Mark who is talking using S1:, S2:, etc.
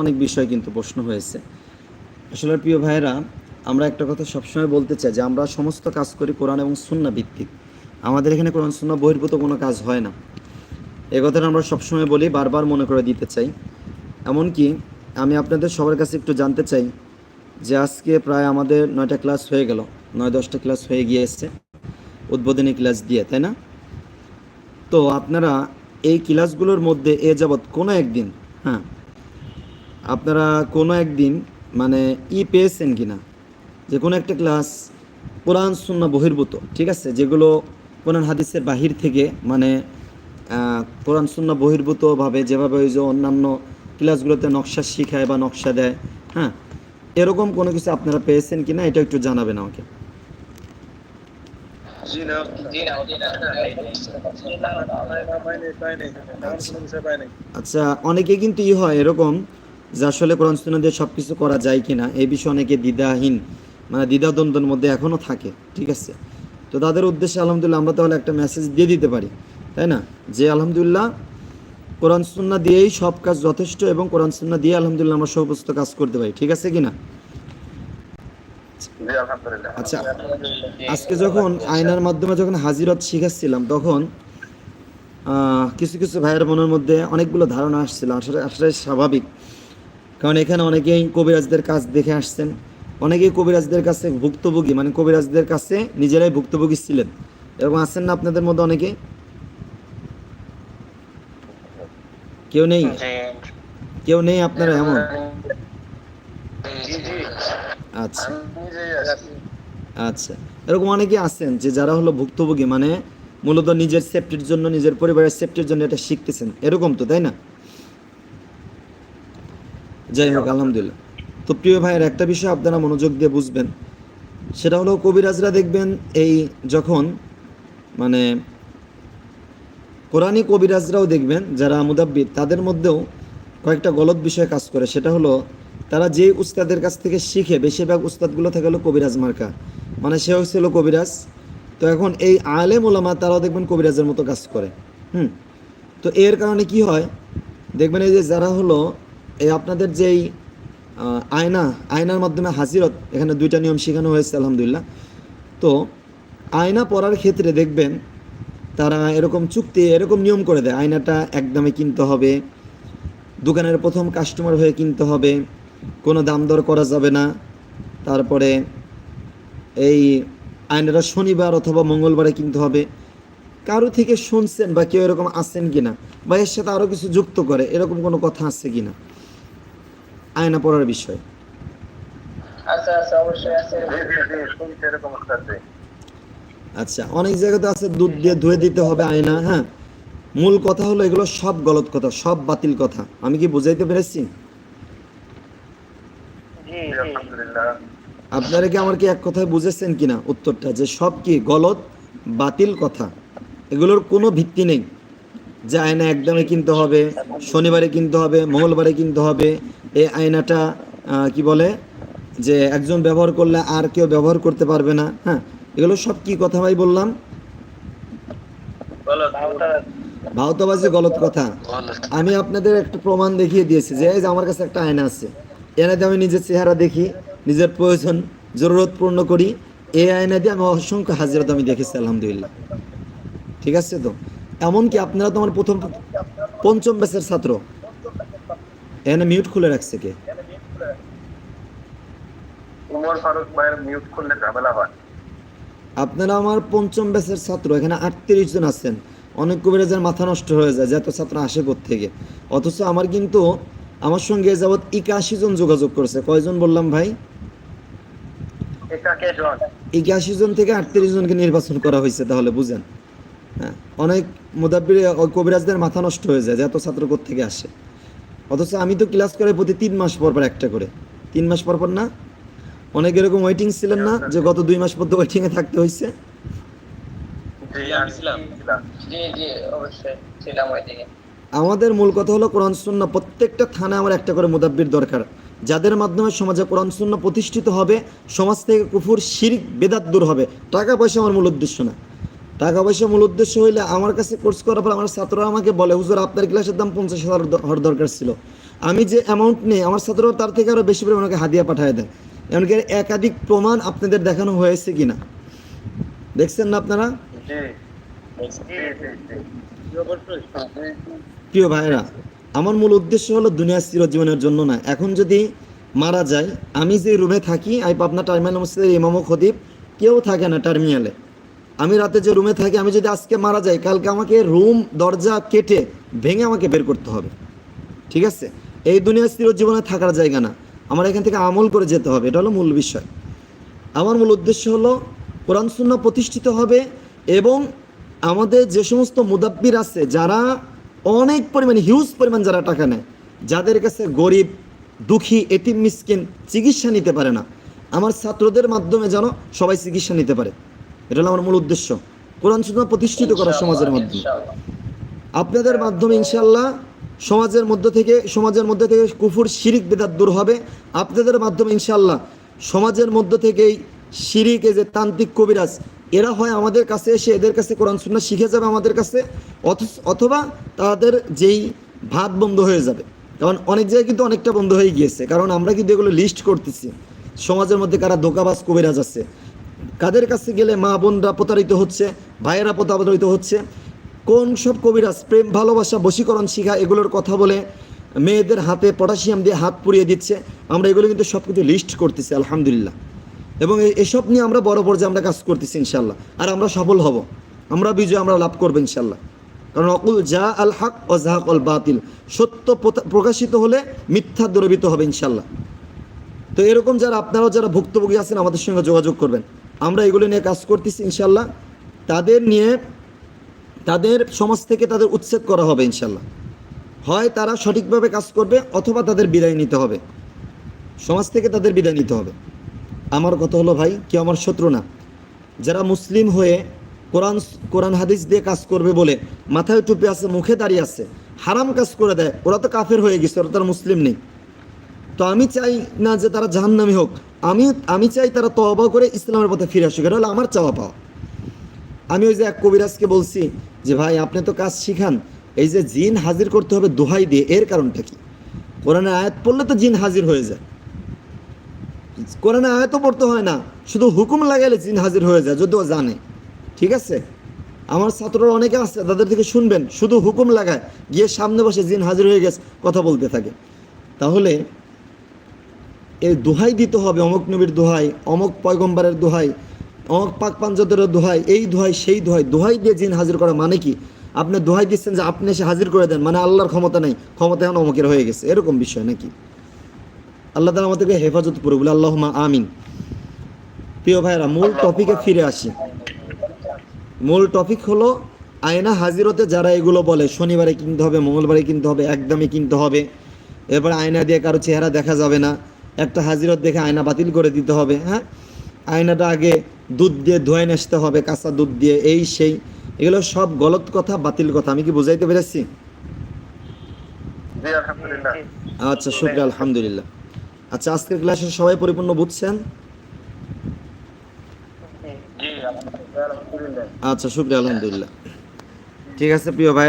S1: অনেক বিষয় কিন্তু প্রশ্ন হয়েছে। আসলে প্রিয় ভাইয়েরা, আমরা একটা কথা সবসময় বলতে চাই যে আমরা সমস্ত কাজ করি কোরআন এবং সুন্না ভিত্তিক। আমাদের এখানে কোরআন সুন্না বহির্ভূত কোনো কাজ হয় না। এ কথাটা আমরা সবসময় বলি, বারবার মনে করে দিতে চাই। এমনকি আমি আপনাদের সবার কাছে একটু জানতে চাই যে আজকে প্রায় আমাদের নয়টা ক্লাস হয়ে গেল, নয় দশটা ক্লাস হয়ে গিয়েছে উদ্বোধনী ক্লাস দিয়ে, তাই না? তো আপনারা এই ক্লাসগুলোর মধ্যে এ যাবৎ কোনো একদিন হ্যাঁ আপনারা কোনো একদিন মানে ই পেয়েছেন কি না যে কোনো একটা ক্লাস কোরআন শূন্য বহির্ভূত ঠিক আছে? যেগুলো কোরআন হাদিসের বাহির থেকে মানে কোরআন শূন্য বহির্ভূতভাবে যেভাবে ওই যে অন্যান্য ক্লাসগুলোতে নকশা শিখায় বা নকশা দেয় হ্যাঁ? এরকম কোনো কিছু আপনারা পেয়েছেন কি না এটা একটু জানাবেন আমাকে। আচ্ছা অনেকে কিন্তু ই হয় এরকম। যে আসলে কোরআন সুন্না দিয়ে সব কিছু করা যায় কি না এই বিষয়ে অনেকে দ্বিধাহীন মানে দ্বিধাদ্বন্দ্বের মধ্যে এখনও থাকে ঠিক আছে? তো তাদের উদ্দেশ্যে আলহামদুলিল্লাহ আমরা তাহলে একটা মেসেজ দিয়ে দিতে পারি তাই না? যে আলহামদুলিল্লাহ কোরআন সুন্না দিয়েই সব কাজ যথেষ্ট এবং কোরআন সুন্না দিয়ে আলহামদুলিল্লাহ আমরা সমস্ত কাজ করতে পারি ঠিক আছে কি না আচ্ছা আজকে যখন আয়নার মাধ্যমে যখন হাজিরত শিখাচ্ছিলাম তখন কিছু কিছু ভাইয়ের মনের মধ্যে অনেকগুলো ধারণা আসছিল আসলে আসলে স্বাভাবিক। কারণ এখানে অনেকেই কবিরাজদের কাজ দেখে আসছেন। অনেকেই কবিরাজদের কাছে ভুক্তভোগী মানে কবিরাজদের কাছে নিজেরাই ভুক্তভোগী ছিলেন। এরকম আছেন না আপনাদের মধ্যে অনেকে? কেউ নেই? কেউ নেই আপনারা এমন? আচ্ছা। আচ্ছা। এরকম অনেকে আছেন যে যারা হলো ভুক্তভোগী মানে মূলত নিজের সেফটির জন্য, নিজের পরিবারের সেফটির জন্য এটা শিখতেছেন। এরকম তো, তাই না? যাই হোক, আলহামদুলিল্লাহ। তো প্রিয় ভাইয়ের একটা বিষয় আপনারা মনোযোগ দিয়ে বুঝবেন। সেটা হলো, কবিরাজরা দেখবেন এই যখন মানে কোরআনী কবিরাজরাও দেখবেন, যারা মুদাব্বির, তাদের মধ্যেও কয়েকটা গলত বিষয় কাজ করে। সেটা হলো, তারা যে উস্তাদের কাছ থেকে শিখে, বেশিরভাগ উস্তাদগুলো থাকে হলো কবিরাজ মার্কা। মানে সে হচ্ছিল কবিরাজ। তো এখন এই আলেম ওলামা, তারাও দেখবেন কবিরাজের মতো কাজ করে। হুম? তো এর কারণে কি হয়? দেখবেন এই যে যারা হলো এই আপনাদের যেই আয়না, আয়নার মাধ্যমে হাজিরত এখানে দুইটা নিয়ম শেখানো হয়েছে, আলহামদুলিল্লাহ। তো, আয়না পড়ার ক্ষেত্রে দেখবেন, তারা এরকম চুক্তি, এরকম নিয়ম করে দেয়। আয়নাটা একদমে কিনতে হবে, দোকানের প্রথম কাস্টমার হয়ে কিনতে হবে, কোনো দাম দর করা যাবে না। তারপরে এই আয়নাটা শনিবার অথবা মঙ্গলবারে কিনতে হবে। কারও থেকে শুনছেন বা কেউ এরকম আছেন কিনা, বা এর সাথে আরও কিছু যুক্ত করে, এরকম কোনো কথা আছে কিনা? আয়না পড়ার বিষয়।
S2: আচ্ছা আচ্ছা
S1: আচ্ছা অনেক জায়গাতে আছে দুধ দিয়ে ধুয়ে দিতে হবে আয়না হ্যাঁ? মূল কথা হলো এগুলো সব গলত কথা সব বাতিল কথা। আমি কি বুঝাইতে পেরেছি?
S2: জি
S3: জি আলহামদুলিল্লাহ।
S1: আপনারা কি আমার কি এক কথায় বুঝেছেন কিনা উত্তরটা? যে সব কি গলত বাতিল কথা। এগুলোর কোনো ভিত্তি নেই। যে আয়না একদমে কিনতে হবে। শনিবারে কিনতে হবে মঙ্গলবারে কিনতে হবে। এই আয়নাটা কি বলে? যে একজন ব্যবহার করলে আর কেউ ব্যবহার করতে পারবে না হ্যাঁ? এগুলো সব কি কথা ভাই বললাম? ভাওতাবাজি গলত কথা। আমি আপনাদের একটা প্রমাণ দেখিয়ে দিয়েছি যে এই যে আমার কাছে একটা আয়না আছে। এনে দিয়ে আমি নিজের চেহারা দেখি নিজের প্রয়োজন জরুরত পূর্ণ করি। এই আয়না দিয়ে আমি অসংখ্য হাজিরত আমি দেখেছি আলহামদুলিল্লাহ। ঠিক আছে তো? এমনকি আপনারা তো আমার প্রথম পঞ্চম ব্যাচের ছাত্র। এখানে মিউট খুলে রাখছে কে?
S3: উমর ফারুক ভাইয়ের মিউট করলে ঝামেলা হয়।
S1: আপনারা আমার পঞ্চম ব্যাচের ছাত্র এখানে আটত্রিশ জন আছেন। অনেক কবিরাজের মাথা নষ্ট হয়ে যায় যে এত ছাত্র আসে থেকে অথচ আমার কিন্তু আমার সঙ্গে যাবৎ একাশি জন যোগাযোগ করেছে। কয়জন বললাম ভাই? একাশি জন থেকে আটত্রিশ জনকে নির্বাচন করা হয়েছে তাহলে বুঝেন। অনেক মোদাব্বির কবিরাজদের মাথা নষ্ট হয়ে যায় যে এত ছাত্র থেকে আসে। অথচ আমি তো ক্লাস করে প্রতি তিন মাস পর পর একটা করে। তিন মাস পর পর না অনেক এরকম ওয়েটিং ছিলেন না যে গত দুই মাস পর ওয়েটিংয়ে থাকতে হয়েছে আমাদের মূল কথা হলো কোরআন সুন্না প্রত্যেকটা থানায় আমার একটা করে মোদাব্বির দরকার। যাদের মাধ্যমে সমাজে কোরআন সুন্না প্রতিষ্ঠিত হবে সমাজ থেকে কুফুর শিরিক বেদাত দূর হবে। টাকা পয়সা আমার মূল উদ্দেশ্য না। টাকা পয়সা মূল উদ্দেশ্য হইলে আমার কাছে কোর্স করার পর আমার ছাত্ররা আমাকে বলে, হুজুর, আপনার ক্লাসের দাম পঞ্চাশ হাজার হওয়ার দরকার ছিল। আমি যে অ্যামাউন্ট নেই, আমার ছাত্ররা তার থেকে আরও বেশি পরিমাণে আমাকে হাদিয়া পাঠিয়ে দেয়। এমনকি একাধিক প্রমাণ আপনাদের দেখানো হয়েছে কিনা। দেখছেন না আপনারা? প্রিয় ভাইরা আমার মূল উদ্দেশ্য হলো দুনিয়া চিরজীবনের জন্য না। এখন যদি মারা যায়, আমি যে রুমে থাকি আই পাবনা টার্মিনাল মসজিদের ইমাম ও খতিব, কেউ থাকে না টার্মিনালে আমি রাতে যে রুমে থাকি, আমি যদি আজকে মারা যাই, কালকে আমাকে রুম, দরজা কেটে ভেঙে আমাকে বের করতে হবে। ঠিক আছে? এই দুনিয়া চিরজীবনে থাকার জায়গা না। আমার এখান থেকে আমল করে যেতে হবে, এটা হলো মূল বিষয়। আমার মূল উদ্দেশ্য হলো, কোরআন, সুন্নাহ প্রতিষ্ঠিত হবে এবং আমাদের যে সমস্ত মুদাব্বির আছে, যারা অনেক পরিমাণে হিউজ পরিমাণ যারা টাকা নেয়, যাদের কাছে গরিব, দুঃখী এটিম মিসকিন চিকিৎসা নিতে পারে না। আমার ছাত্রদের মাধ্যমে যেন সবাই চিকিৎসা নিতে পারে। এটা হলো আমার মূল উদ্দেশ্য। কোরআন সুন্নাহ প্রতিষ্ঠিত করা সমাজের মাধ্যমে আপনাদের মাধ্যমে ইনশাল্লাহ সমাজের মধ্য থেকে সমাজের মধ্যে থেকে কুফুর শিরিক বেদাত দূর হবে। আপনাদের মাধ্যমে ইনশাল্লাহ সমাজের মধ্য থেকেই শিরিক যে তান্ত্রিক কবিরাজ এরা হয় আমাদের কাছে এসে এদের কাছে কোরআন সুন্নাহ শিখে যাবে আমাদের কাছে অথবা তাদের যেই ভাত বন্ধ হয়ে যাবে। কারণ অনেক জায়গায় কিন্তু অনেকটা বন্ধ হয়ে গিয়েছে। কারণ আমরা কিন্তু এগুলো লিস্ট করতেছি। সমাজের মধ্যে কারা ধোকাবাজ কবিরাজ আছে। কাদের কাছে গেলে মা বোনরা প্রতারিত হচ্ছে, ভাইয়েরা প্রতারিত হচ্ছে, কোন সব কবিরাজ প্রেম, ভালোবাসা, বশীকরণ, শিখা, এগুলোর কথা বলে মেয়েদের হাতে পটাশিয়াম দিয়ে হাত পুড়িয়ে দিচ্ছে, আমরা এগুলো কিন্তু সব কিছু লিস্ট করতেছি, আলহামদুলিল্লাহ। এবং এসব নিয়ে আমরা বড় পর্যায়ে আমরা কাজ করতেছি ইনশাল্লাহ আর আমরা সফল হব, আমরা বিজয় আমরা লাভ করব ইনশাল্লাহ কারণ অকুল যা আল হক ও জাহাক অল বাতিল, সত্য প্রকাশিত হলে মিথ্যা দূরবিত হবে ইনশাল্লাহ তো এরকম যারা, আপনারাও যারা ভুক্তভোগী আছেন, আমাদের সঙ্গে যোগাযোগ করবেন। আমরা এগুলো নিয়ে কাজ করতেছি ইনশাল্লাহ। তাদের নিয়ে, তাদের সমাজ থেকে তাদের উচ্ছেদ করা হবে ইনশাল্লাহ। হয় তারা সঠিকভাবে কাজ করবে অথবা তাদের বিদায় নিতে হবে। সমাজ থেকে তাদের বিদায় নিতে হবে। আমার কথা হলো ভাই, কেউ আমার শত্রু না। যারা মুসলিম হয়ে কোরআন কোরআন হাদিস দিয়ে কাজ করবে বলে মাথায় টুপি আছে, মুখে দাঁড়িয়ে আছে, হারাম কাজ করে দেয়, ওরা তো কাফের হয়ে গেছে, ওরা তারা মুসলিম নেই। তো আমি চাই না যে তারা জাহান্নামি হোক। আমি আমি চাই তারা তওবা করে ইসলামের পথে ফিরে আসুক, এটা হলো আমার চাওয়া পাওয়া। আমি ওই যে এক কবিরাজকে বলছি যে, ভাই, আপনি তো কাজ শিখান। এই যে জিন হাজির করতে হবে দোহাই দিয়ে, এর কারণটা কি? কোরআনে আয়াত পড়লে তো জিন হাজির হয়ে যায়। কোরআনে আয়াতও পড়তে হয় না, শুধু হুকুম লাগাইলে জিন হাজির হয়ে যায়, যদিও জানে। ঠিক আছে? আমার ছাত্ররা অনেকে আছে, তাদের থেকে শুনবেন, শুধু হুকুম লাগায়, গিয়ে সামনে বসে জিন হাজির হয়ে গেছে, কথা বলতে থাকে। তাহলে এই দোহাই দিতে হবে অমুক নবীর দোহাই, অমুক পয়গম্বরের দোহাই, অমুক পাক পাঞ্জদের দোহাই, এই দোহাই, সেই দোহাই দোহাই দিয়ে জিন হাজির করা মানে কি? আপনি দোহাই দিচ্ছেন যে আপনি এসে হাজির করে দেন মানে আল্লাহর ক্ষমতা নেই, ক্ষমতা এখন অমুকের হয়ে গেছে, এরকম বিষয় নাকি? আল্লাহ তালা আমাদেরকে হেফাজত করে বলে আল্লাহ আমিন। প্রিয় ভাইরা মূল টপিকে ফিরে আসি। মূল টপিক হলো আয়না হাজিরতে যারা এগুলো বলে, শনিবারে কিনতে হবে, মঙ্গলবারে কিনতে হবে, একদমই কিনতে হবে। এরপর আয়না দিয়ে কারও চেহারা দেখা যাবে না। একটা হাজিরত দেখে আয়না বাতিল করে দিতে হবে হ্যাঁ? আয়নাটা আগে দুধ দিয়ে ধোয়াই আসতে হবে কাঁচা দুধ দিয়ে এই সেই। এগুলো সব গলত কথা বাতিল কথা আমি কি বুঝাইতে পেরেছি? আচ্ছা শুক্রিয়া আলহামদুলিল্লাহ। আচ্ছা আজকের ক্লাসে সবাই পরিপূর্ণ বুঝছেন? আচ্ছা শুক্রিয়া আলহামদুলিল্লাহ। ঠিক আছে প্রিয় ভাই